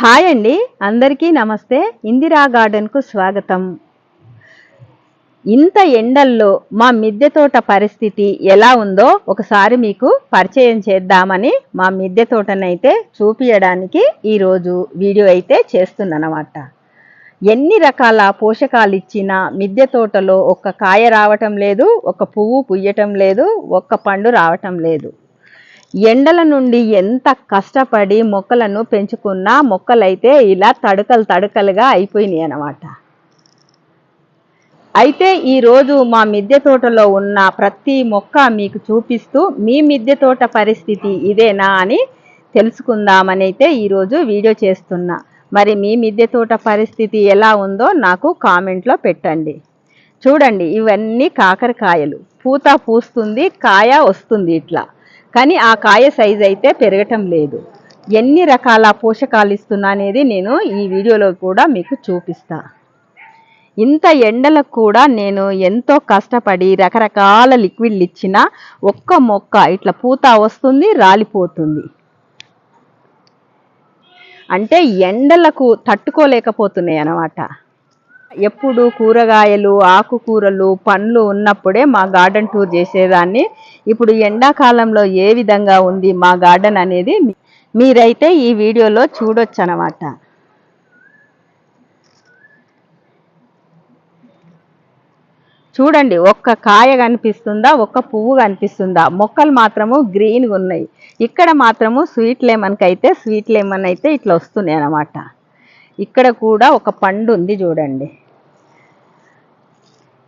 Hi అండి. అందరికీ నమస్తే. ఇందిరా గార్డెన్కు స్వాగతం. ఇంత ఎండల్లో మా మిద్దె తోట పరిస్థితి ఎలా ఉందో ఒకసారి మీకు పరిచయం చేద్దామని మా మిద్దె తోటనైతే చూపించడానికి ఈరోజు వీడియో అయితే చేస్తుందన్నమాట. ఎన్ని రకాల పోషకాలు ఇచ్చినా మిద్దె తోటలో ఒక్క కాయ రావటం లేదు ఒక పువ్వు పుయ్యటం లేదు ఒక్క పండు రావటం లేదు. ఎండల నుండి ఎంత కష్టపడి మొక్కలను పెంచుకున్నా మొక్కలైతే ఇలా తడకలు తడకలుగా అయిపోయినాయి అన్నమాట. అయితే ఈరోజు మా మిద్దె తోటలో ఉన్న ప్రతి మొక్క మీకు చూపిస్తూ మీ మిద్దె తోట పరిస్థితి ఇదేనా అని తెలుసుకుందామని అయితే ఈరోజు వీడియో చేస్తున్నా. మరి మీ మిద్దె తోట పరిస్థితి ఎలా ఉందో నాకు కామెంట్లో పెట్టండి. చూడండి ఇవన్నీ కాకరకాయలు. పూత పూస్తుంది కాయ వస్తుంది ఇట్లా. కానీ ఆ కాయ సైజ్ అయితే పెరగటం లేదు. ఎన్ని రకాల పోషకాలు ఇస్తున్నా అనేది నేను ఈ వీడియోలో కూడా మీకు చూపిస్తా. ఇంత ఎండలకు కూడా నేను ఎంతో కష్టపడి రకరకాల లిక్విడ్లు ఇచ్చిన ఒక్క మొక్క ఇట్లా పూత వస్తుంది రాలిపోతుంది. అంటే ఎండలకు తట్టుకోలేకపోతున్నాయి అన్నమాట. ఎప్పుడు కూరగాయలు ఆకుకూరలు పండ్లు ఉన్నప్పుడే మా గార్డెన్ టూర్ చేసేదాన్ని. ఇప్పుడు ఎండాకాలంలో ఏ విధంగా ఉంది మా గార్డెన్ అనేది మీరైతే ఈ వీడియోలో చూడొచ్చు అనమాట చూడండి ఒక్క కాయ కనిపిస్తుందా ఒక్క పువ్వు కనిపిస్తుందా? మొక్కలు మాత్రము గ్రీన్గా ఉన్నాయి. ఇక్కడ మాత్రము స్వీట్ లెమన్కి అయితే స్వీట్ లెమన్ అయితే ఇట్లా వస్తున్నాయి అన్నమాట ఇక్కడ కూడా ఒక పండు ఉంది చూడండి.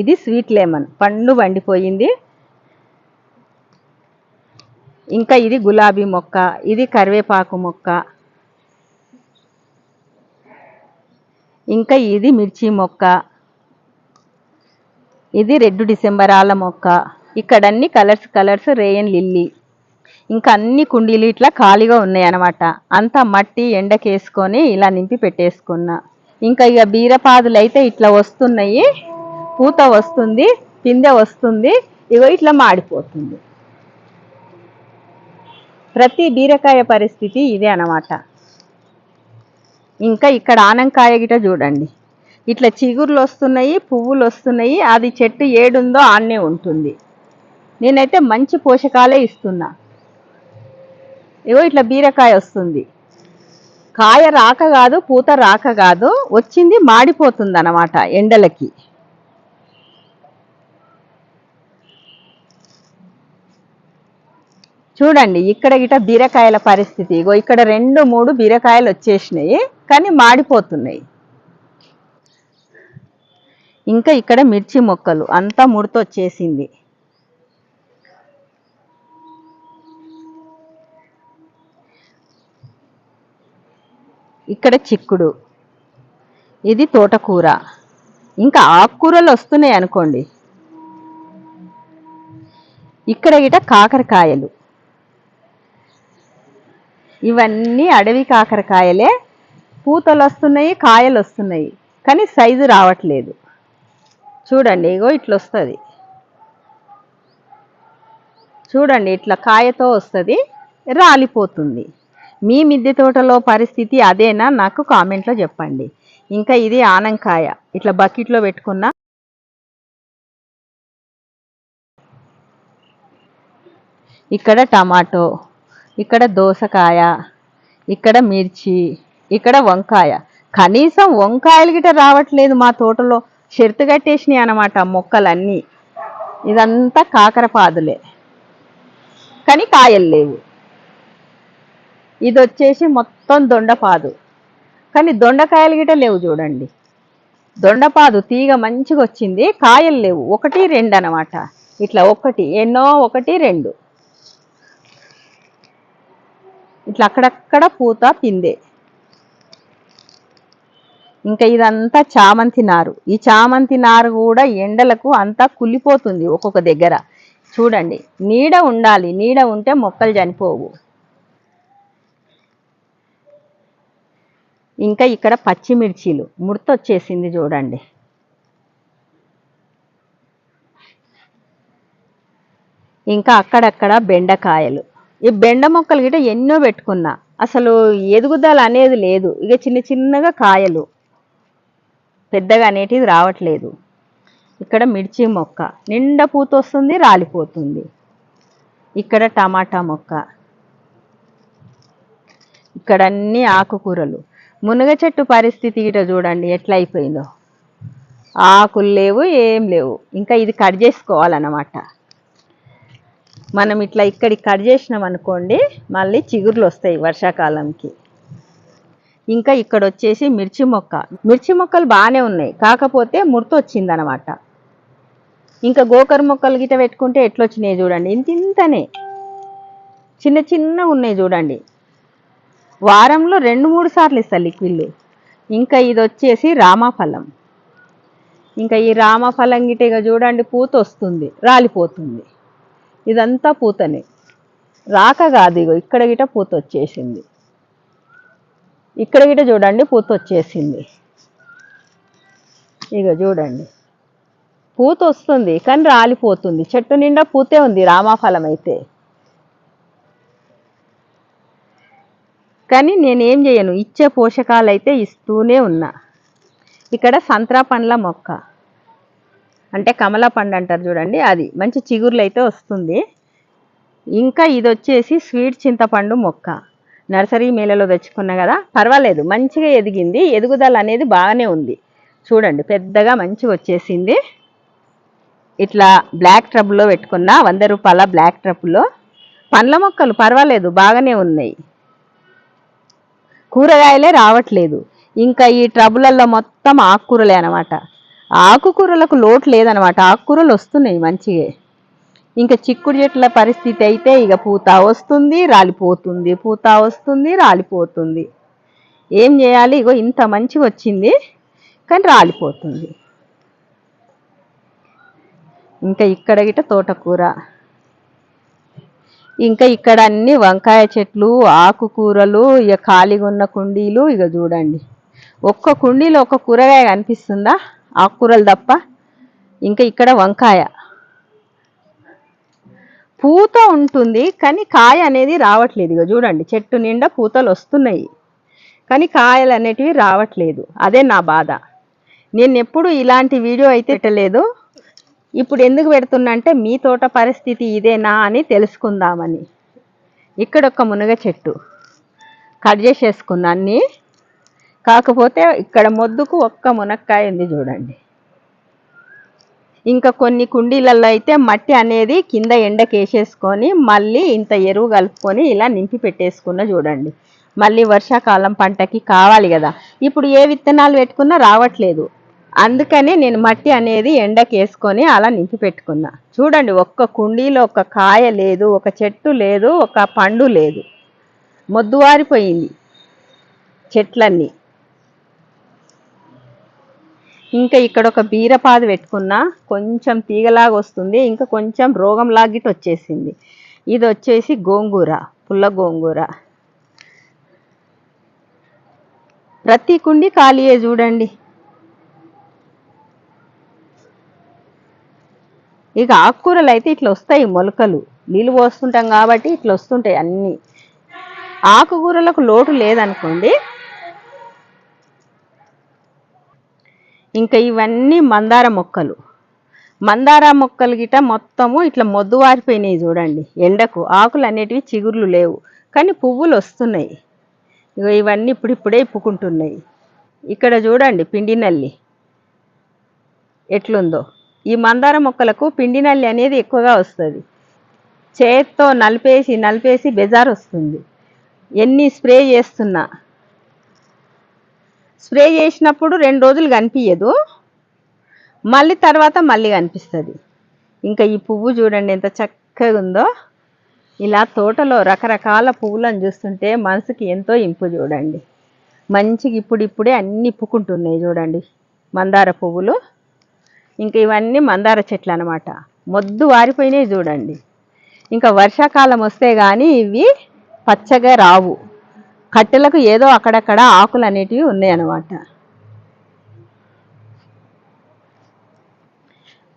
ఇది స్వీట్ లెమన్. పండు వండిపోయింది. ఇంకా ఇది గులాబీ మొక్క ఇది కరివేపాకు మొక్క ఇంకా ఇది మిర్చి మొక్క ఇది రెడ్ డిసెంబరాల మొక్క. ఇక్కడన్ని కలర్స్ కలర్స్ రేయన్ లిల్లీ. ఇంకా అన్ని కుండీలు ఇట్లా ఖాళీగా ఉన్నాయి అనమాట అంతా మట్టి ఎండకేసుకొని ఇలా నింపి పెట్టేసుకున్నా. ఇంకా ఇక బీరపాదులు అయితే ఇట్లా వస్తున్నాయి. పూత వస్తుంది పిందె వస్తుంది ఇగో ఇట్లా మాడిపోతుంది. ప్రతి బీరకాయ పరిస్థితి ఇదే అనమాట ఇంకా ఇక్కడ ఆనంకాయ గిట చూడండి. ఇట్లా చిగుర్లు వస్తున్నాయి పువ్వులు వస్తున్నాయి. అది చెట్టు ఏడుందో ఆడనే ఉంటుంది. నేనైతే మంచి పోషకాలే ఇస్తున్నా. ఇగో ఇట్లా బీరకాయ వస్తుంది. కాయ రాక కాదు పూత రాక కాదు వచ్చింది మాడిపోతుంది అన్నమాట ఎండలకి. చూడండి ఇక్కడ గిట బీరకాయల పరిస్థితి. ఇగో ఇక్కడ రెండు మూడు బీరకాయలు వచ్చేసినాయి కానీ మాడిపోతున్నాయి. ఇంకా ఇక్కడ మిర్చి మొక్కలు అంతా ముడత వచ్చేసింది. ఇక్కడ చిక్కుడు. ఇది తోటకూర. ఇంకా ఆకుకూరలు వస్తున్నాయి అనుకోండి. ఇక్కడ ఇట కాకరకాయలు. ఇవన్నీ అడవి కాకరకాయలే. పూతలు వస్తున్నాయి కాయలు వస్తున్నాయి. కానీ సైజు రావట్లేదు. చూడండి ఇగో ఇట్లా వస్తుంది. చూడండి ఇట్లా కాయతో వస్తుంది. రాలిపోతుంది. మీ మిద్దె తోటలో పరిస్థితి అదేనా? నాకు కామెంట్లో చెప్పండి. ఇంకా ఇది ఆనంకాయ. ఇట్లా బకెట్లో పెట్టుకున్న ఇక్కడ టమాటో ఇక్కడ దోసకాయ ఇక్కడ మిర్చి ఇక్కడ వంకాయ. కనీసం వంకాయలు గిట రావట్లేదు మా తోటలో. షెర్తు కట్టేసినాయి అనమాట మొక్కలన్నీ. ఇదంతా కాకరపాదులే కానీ కాయలు లేవు. ఇది వచ్చేసి మొత్తం దొండపాదు. కానీ దొండకాయలు గిట లేవు చూడండి. దొండపాదు తీగ మంచిగా వచ్చింది కాయలు లేవు. ఒకటి రెండు అనమాట ఇట్లా ఒకటి ఎన్నో ఒకటి రెండు. ఇట్లా అక్కడక్కడ పూత పిందే ఇంకా ఇదంతా చామంతి నారు. ఈ చామంతి నారు కూడా ఎండలకు అంతా కుళ్ళిపోతుంది ఒక్కొక్క దగ్గర. చూడండి నీడ ఉండాలి. నీడ ఉంటే మొక్కలు చనిపోవు. ఇంకా ఇక్కడ పచ్చిమిర్చీలు. ముడత వచ్చేసింది చూడండి. ఇంకా అక్కడక్కడ బెండకాయలు. ఈ బెండ మొక్కలు గిట ఎన్నో పెట్టుకున్నా. అసలు ఎదుగుదల అనేది లేదు. ఇక చిన్న చిన్నగా కాయలు. పెద్దగా అనేటిది రావట్లేదు. ఇక్కడ మిర్చి మొక్క. నిండా పూత వస్తుంది రాలిపోతుంది. ఇక్కడ టమాటా మొక్క. ఇక్కడ అన్ని ఆకుకూరలు. మునగ చెట్టు పరిస్థితి ఇట చూడండి ఎట్లా అయిపోయిందో. ఆకులు లేవు ఏం లేవు. ఇంకా ఇది కట్ చేసుకోవాలన్నమాట. మనం ఇట్లా ఇక్కడికి కట్ చేసినాం అనుకోండి మళ్ళీ చిగుర్లు వస్తాయి వర్షాకాలంకి. ఇంకా ఇక్కడ వచ్చేసి మిర్చి మొక్క. మిర్చి మొక్కలు బాగానే ఉన్నాయి. కాకపోతే ముడత వచ్చిందనమాట ఇంకా గోకర మొక్కలు గిట పెట్టుకుంటే ఎట్లొచ్చినాయి చూడండి. ఇంత ఇంతనే చిన్న చిన్న ఉన్నాయి చూడండి. వారంలో రెండు మూడు సార్లు ఇస్తారు లిక్విడ్లు ఇంకా ఇది వచ్చేసి రామాఫలం. ఇంకా ఈ రామఫలం గిట ఇక చూడండి పూత వస్తుంది రాలిపోతుంది. ఇదంతా పూతనే. రాక కాదు ఇగో ఇక్కడ గిట పూత వచ్చేసింది. ఇక్కడ గిట చూడండి పూత వచ్చేసింది. ఇక చూడండి. పూత వస్తుంది కానీ రాలిపోతుంది. చెట్టు నిండా పూతే ఉంది రామాఫలం అయితే. కానీ నేనేం చేయను. ఇచ్చే పోషకాలు అయితే ఇస్తూనే ఉన్నా. ఇక్కడ సంత్రా పండ్ల మొక్క. అంటే కమల పండు అంటారు చూడండి అది మంచి చిగుర్లు అయితే వస్తుంది. ఇంకా ఇది వచ్చేసి స్వీట్ చింతపండు మొక్క. నర్సరీ మేళలో తెచ్చుకున్నా కదా పర్వాలేదు మంచిగా ఎదిగింది. ఎదుగుదల అనేది బాగానే ఉంది. చూడండి పెద్దగా మంచిగా వచ్చేసింది. ఇట్లా బ్లాక్ ట్రబ్లో పెట్టుకున్న వంద రూపాయల బ్లాక్ ట్రబ్లో పండ్ల మొక్కలు పర్వాలేదు బాగానే ఉన్నాయి. కూరగాయలే రావట్లేదు. ఇంకా ఈ ట్రబులల్లో మొత్తం ఆకుకూరలే అనమాట ఆకుకూరలకు లోటు లేదనమాట ఆకుకూరలు వస్తున్నాయి మంచిగా. ఇంకా చిక్కుడు చెట్ల పరిస్థితి అయితే ఇక పూత వస్తుంది రాలిపోతుంది. పూత వస్తుంది రాలిపోతుంది. ఏం చేయాలి? ఇగో ఇంత మంచిగా వచ్చింది కానీ రాలిపోతుంది. ఇంకా ఇక్కడ గిట తోటకూర. ఇంకా ఇక్కడ అన్ని వంకాయ చెట్లు ఆకుకూరలు ఇక ఖాళీగా ఉన్న కుండీలు ఇక చూడండి. ఒక్క కుండీలో ఒక కూరగాయ కనిపిస్తుందా? ఆకుకూరలు తప్ప. ఇంకా ఇక్కడ వంకాయ. పూత ఉంటుంది కానీ కాయ అనేది రావట్లేదు. ఇక చూడండి చెట్టు నిండా పూతలు వస్తున్నాయి. కానీ కాయలు అనేటివి రావట్లేదు. అదే నా బాధ. నేను ఎప్పుడు ఇలాంటి వీడియో అయితే పెట్టలేదు. ఇప్పుడు ఎందుకు పెడుతున్నా అంటే మీ తోట పరిస్థితి ఇదేనా అని తెలుసుకుందామని. ఇక్కడ ఒక మునగ చెట్టు. కట్ చేసేసుకున్నా అన్నీ. కాకపోతే ఇక్కడ మొద్దుకు ఒక్క మునక్కాయ ఉంది చూడండి. ఇంకా కొన్ని కుండీలలో అయితే మట్టి అనేది కింద ఎండకేసేసుకొని మళ్ళీ ఇంత ఎరువు కలుపుకొని ఇలా నింపి పెట్టేసుకున్న చూడండి. మళ్ళీ వర్షాకాలం పంటకి కావాలి కదా. ఇప్పుడు ఏ విత్తనాలు పెట్టుకున్నా రావట్లేదు. అందుకనే నేను మట్టి అనేది ఎండకి వేసుకొని అలా నింపి పెట్టుకున్నా. చూడండి ఒక్క కుండీలో ఒక కాయ లేదు ఒక చెట్టు లేదు ఒక పండు లేదు. మొద్దువారిపోయింది చెట్లన్నీ. ఇంకా ఇక్కడ ఒక బీరపాద పెట్టుకున్నా. కొంచెం తీగలాగా వస్తుంది ఇంకా కొంచెం రోగం లాగిట్ వచ్చేసింది. ఇది వచ్చేసి గోంగూర పుల్ల గోంగూర. ప్రతి కుండి ఖాళీయే చూడండి. ఇక ఆకుకూరలు అయితే ఇట్లా వస్తాయి మొలకలు. నీళ్ళు పోస్తుంటాం కాబట్టి ఇట్లా వస్తుంటాయి అన్నీ. ఆకుకూరలకు లోటు లేదనుకోండి. ఇంకా ఇవన్నీ మందార మొక్కలు. మందార మొక్కలు గిట మొత్తము ఇట్లా మొద్దు వారిపోయినాయి చూడండి. ఎండకు ఆకులు అనేటివి చిగుర్లు లేవు. కానీ పువ్వులు వస్తున్నాయి. ఇగో ఇవన్నీ ఇప్పుడిప్పుడే ఇప్పుకుంటున్నాయి. ఇక్కడ చూడండి పిండి నల్లి ఎట్లుందో. ఈ మందార మొక్కలకు పిండి నల్లి అనేది ఎక్కువగా వస్తుంది. చేత్తో నలిపేసి నలిపేసి బెజార్ వస్తుంది. ఎన్ని స్ప్రే చేస్తున్నా. స్ప్రే చేసినప్పుడు రెండు రోజులు కనిపించదు మళ్ళీ తర్వాత మళ్ళీ కనిపిస్తుంది. ఇంకా ఈ పువ్వు చూడండి ఎంత చక్కగా ఉందో. ఇలా తోటలో రకరకాల పువ్వులను చూస్తుంటే మనసుకి ఎంతో ఇంపు చూడండి. మంచిగా ఇప్పుడు ఇప్పుడే అన్ని ఇప్పుకుంటున్నాయి చూడండి మందార పువ్వులు. ఇంకా ఇవన్నీ మందార చెట్లు అనమాట మొద్దు వారిపోయినాయి చూడండి. ఇంకా వర్షాకాలం వస్తే కానీ ఇవి పచ్చగా రావు. కట్టెలకు ఏదో అక్కడక్కడ ఆకులు అనేటివి ఉన్నాయన్నమాట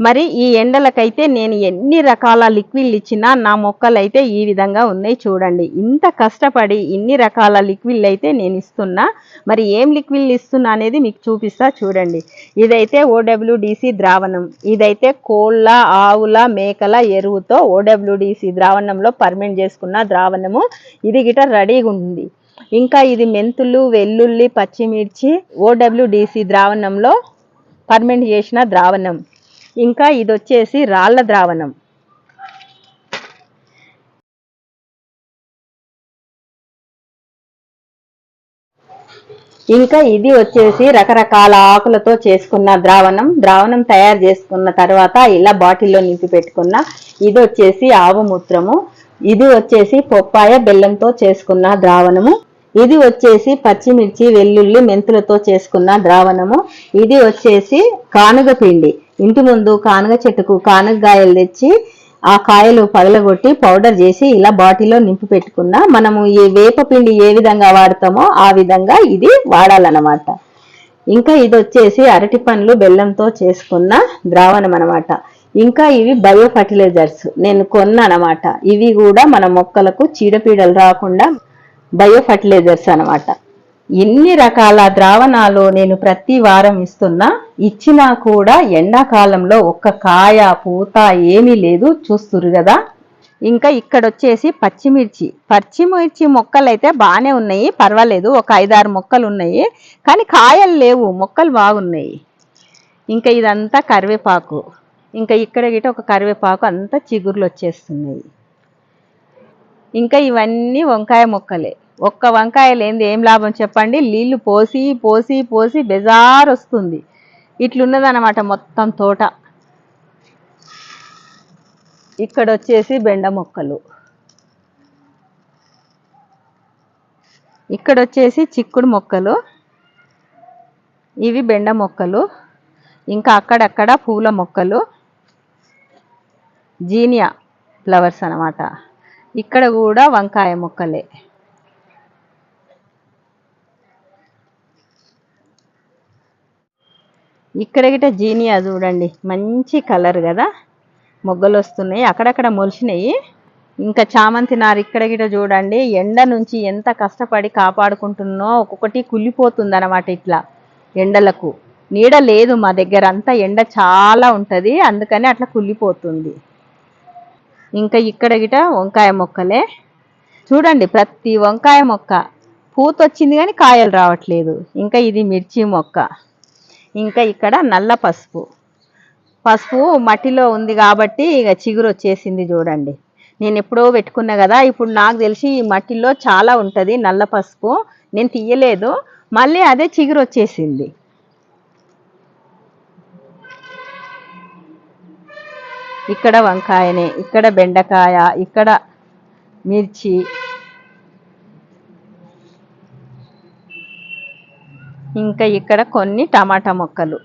మరి ఈ ఎండలకైతే నేను ఎన్ని రకాల లిక్విడ్లు ఇచ్చినా నా మొక్కలు అయితే ఈ విధంగా ఉన్నాయి చూడండి. ఇంత కష్టపడి ఇన్ని రకాల లిక్విడ్లు అయితే నేను ఇస్తున్నా. మరి ఏం లిక్విడ్లు ఇస్తున్నా అనేది మీకు చూపిస్తా చూడండి. ఇదైతే ఓడబ్ల్యూడిసి ద్రావణం. ఇదైతే కోళ్ళ ఆవుల మేకల ఎరువుతో ఓడబ్ల్యూడిసి ద్రావణంలో పర్మెంట్ చేసుకున్న ద్రావణము. ఇది గిట రెడీగా ఉంది. ఇంకా ఇది మెంతులు వెల్లుల్లి పచ్చిమిర్చి ఓడబ్ల్యూడిసి ద్రావణంలో పర్మెంట్ చేసిన ద్రావణం. ఇంకా ఇది వచ్చేసి రాళ్ళ ద్రావణం. ఇంకా ఇది వచ్చేసి రకరకాల ఆకులతో చేసుకున్న ద్రావణం. ద్రావణం తయారు చేసుకున్న తర్వాత ఇలా బాటిల్లో నింపి పెట్టుకున్న ఇది వచ్చేసి ఆవు మూత్రము. ఇది వచ్చేసి పొప్పాయ బెల్లంతో చేసుకున్న ద్రావణము. ఇది వచ్చేసి పచ్చిమిర్చి వెల్లుల్లి మెంతులతో చేసుకున్న ద్రావణము. ఇది వచ్చేసి కానుగ పిండి ఇంటి ముందు కానగ చెట్టుకు కానగాయలు తెచ్చి ఆ కాయలు పగలగొట్టి పౌడర్ చేసి ఇలా బాటిల్లో నింపి పెట్టుకున్న మనము ఈ వేప పిండి ఏ విధంగా వాడతామో ఆ విధంగా ఇది వాడాలన్నమాట. ఇంకా ఇది వచ్చేసి అరటి పండ్లు బెల్లంతో చేసుకున్న ద్రావణం అనమాట ఇంకా ఇవి బయో ఫర్టిలైజర్స్. నేను కొన్నానమాట ఇవి కూడా మన మొక్కలకు చీడపీడలు రాకుండా బయో ఫర్టిలైజర్స్ అనమాట ఎన్ని రకాల ద్రావణాలు నేను ప్రతి వారం ఇస్తున్నా ఇచ్చినా కూడా ఎండాకాలంలో ఒక్క కాయ పూత ఏమీ లేదు. చూస్తురు కదా? ఇంకా ఇక్కడ వచ్చేసి పచ్చిమిర్చి. పచ్చిమిర్చి మొక్కలు అయితే బాగానే ఉన్నాయి పర్వాలేదు. ఒక ఐదారు మొక్కలు ఉన్నాయి కానీ కాయలు లేవు. మొక్కలు బాగున్నాయి. ఇంకా ఇదంతా కరివేపాకు. ఇంకా ఇక్కడ గిట ఒక కరివేపాకు అంతా చిగుర్లు వచ్చేస్తున్నాయి ఇంకా ఇవన్నీ వంకాయ మొక్కలే. ఒక్క వంకాయ లేనిది ఏం లాభం చెప్పండి? నీళ్ళు పోసి పోసి పోసి బెజార్ వస్తుంది. ఇట్లున్నదన్నమాట మొత్తం తోట. ఇక్కడ వచ్చేసి బెండ మొక్కలు. ఇక్కడ వచ్చేసి చిక్కుడు మొక్కలు. ఇవి బెండ మొక్కలు. ఇంకా అక్కడక్కడ పూల మొక్కలు. జీనియా ఫ్లవర్స్ అన్నమాట. ఇక్కడ కూడా వంకాయ మొక్కలే. ఇక్కడ గిట జీనియా చూడండి. మంచి కలర్ కదా. మొగ్గలు వస్తున్నాయి. అక్కడక్కడ మొలిచినాయి. ఇంకా చామంతి నారు ఇక్కడ గిట చూడండి. ఎండ నుంచి ఎంత కష్టపడి కాపాడుకుంటున్నో ఒక్కొక్కటి కుళ్ళిపోతుంది అనమాట ఇట్లా ఎండలకు. నీడ లేదు మా దగ్గర. అంతా ఎండ చాలా ఉంటుంది. అందుకని అట్లా కుళ్ళిపోతుంది. ఇంకా ఇక్కడ గిట వంకాయ మొక్కలే. చూడండి ప్రతి వంకాయ మొక్క. పూత వచ్చింది కానీ కాయలు రావట్లేదు. ఇంకా ఇది మిర్చి మొక్క. ఇంకా ఇక్కడ నల్ల పసుపు. పసుపు మట్టిలో ఉంది కాబట్టి ఇక చిగురు వచ్చేసింది చూడండి. నేను ఎప్పుడో పెట్టుకున్నా కదా ఇప్పుడు నాకు తెలిసి ఈ మట్టిలో చాలా ఉంటుంది నల్ల పసుపు. నేను తీయలేదు. మళ్ళీ అదే చిగురు వచ్చేసింది. ఇక్కడ వంకాయనే ఇక్కడ బెండకాయ ఇక్కడ మిర్చి ఇంకా ఇక్కడ కొన్ని టమాటా మొక్కలు.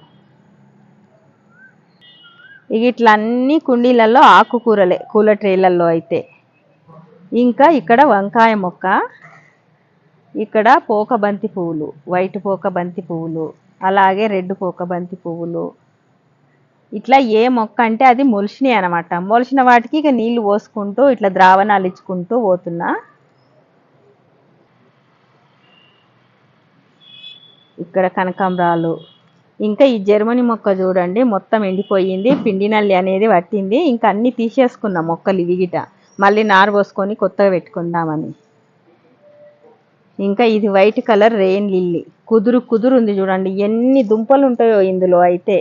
ఇక ఇట్లా అన్ని కుండీలలో ఆకుకూరలే కూల ట్రేలలో అయితే. ఇంకా ఇక్కడ వంకాయ మొక్క ఇక్కడ పోక బంతి పువ్వులు వైట్ పోక బంతి పువ్వులు అలాగే రెడ్ పోక బంతి పువ్వులు. ఇట్లా ఏ మొక్క అంటే అది మొలిచినాయి అనమాట మొలిచిన వాటికి ఇక నీళ్ళు పోసుకుంటూ ఇట్లా ద్రావణాలు ఇచ్చుకుంటూ పోతున్నా. ఇక్కడ కనకాంబరాలు. ఇంకా ఈ జర్మనీ మొక్క చూడండి మొత్తం ఎండిపోయింది పిండి నల్లి అనేది పట్టింది. ఇంకా అన్ని తీసేసుకున్న మొక్కలు ఇవి గిట మళ్ళీ నారు పోసుకొని కొత్తగా పెట్టుకుందామని. ఇంకా ఇది వైట్ కలర్ రెయిన్ లిల్లీ. కుదురు కుదురు ఉంది చూడండి. ఎన్ని దుంపలు ఉంటాయో ఇందులో అయితే.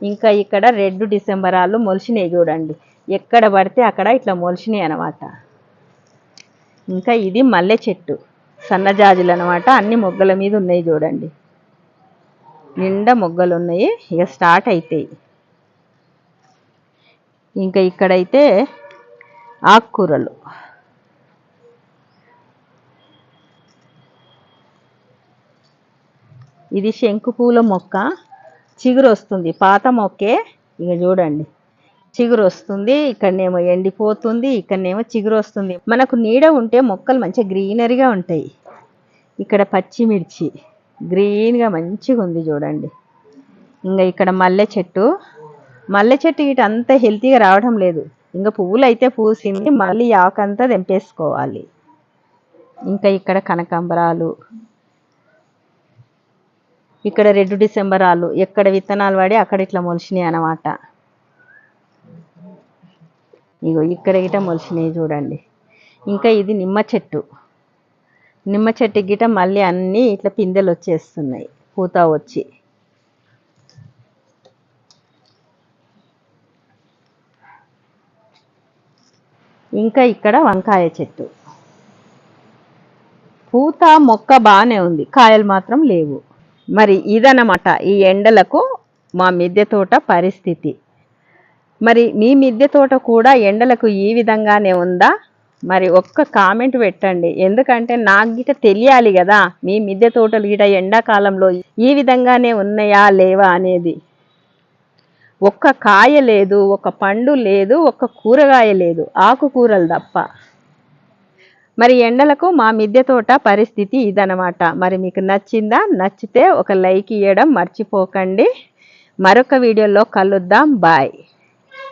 ఇంకా ఇక్కడ రెడ్ డిసెంబరాలు మొలిచినాయి చూడండి. ఎక్కడ పడితే అక్కడ ఇట్లా మొలిచినాయి అనమాట ఇంకా ఇది మల్లె చెట్టు. సన్నజాజులు అనమాట అన్ని మొగ్గల మీద ఉన్నాయి చూడండి. నిండా మొగ్గలు ఉన్నాయి ఇక స్టార్ట్ అవుతాయి ఇంకా ఇక్కడైతే ఆకుకూరలు. ఇది శంకు పూల మొక్క. చిగురు వస్తుంది. పాత మొక్కే. ఇక చూడండి. చిగురు వస్తుంది. ఇక్కడనేమో ఎండిపోతుంది. ఇక్కడనేమో చిగురు వస్తుంది. మనకు నీడ ఉంటే మొక్కలు మంచిగా గ్రీనరీగా ఉంటాయి. ఇక్కడ పచ్చిమిర్చి. గ్రీన్గా మంచిగా ఉంది చూడండి. ఇంకా ఇక్కడ మల్లె చెట్టు. మల్లె చెట్టు ఇటు అంత హెల్తీగా రావడం లేదు. ఇంకా పువ్వులు అయితే పూసింది. మళ్ళీ ఆకంతా తెంపేసుకోవాలి. ఇంకా ఇక్కడ కనకాంబరాలు. ఇక్కడ రెడ్ డిసెంబరాలు. ఎక్కడ విత్తనాలు పడి అక్కడ ఇట్లా మొలిచినాయి అన్నమాట. ఇగో ఇక్కడ ఇట మొలిచినాయి చూడండి. ఇంకా ఇది నిమ్మ చెట్టు. నిమ్మ చెట్టు గిట మళ్ళీ అన్నీ ఇట్లా పిందెలు వచ్చేస్తున్నాయి పూత వచ్చి. ఇంకా ఇక్కడ వంకాయ చెట్టు. పూత మొక్క బాగానే ఉంది కాయలు మాత్రం లేవు. మరి ఇదన్నమాట ఈ ఎండలకు మా మిద్దె తోట పరిస్థితి. మరి మీ మిద్దె తోట కూడా ఎండలకు ఈ విధంగానే ఉందా? మరి ఒక్క కామెంట్ పెట్టండి. ఎందుకంటే నాకు గిట తెలియాలి కదా మీ మిద్దె తోటలు గిట ఎండాకాలంలో ఈ విధంగానే ఉన్నాయా లేవా అనేది. ఒక్క కాయ లేదు ఒక పండు లేదు ఒక్క కూరగాయ లేదు ఆకుకూరలు తప్ప. మరి ఎండలకు మా మిద్దె తోట పరిస్థితి ఇదనమాట మరి మీకు నచ్చిందా నచ్చితే ఒక లైక్ ఇవ్వడం మర్చిపోకండి. మరొక వీడియోలో కలుద్దాం. బాయ్.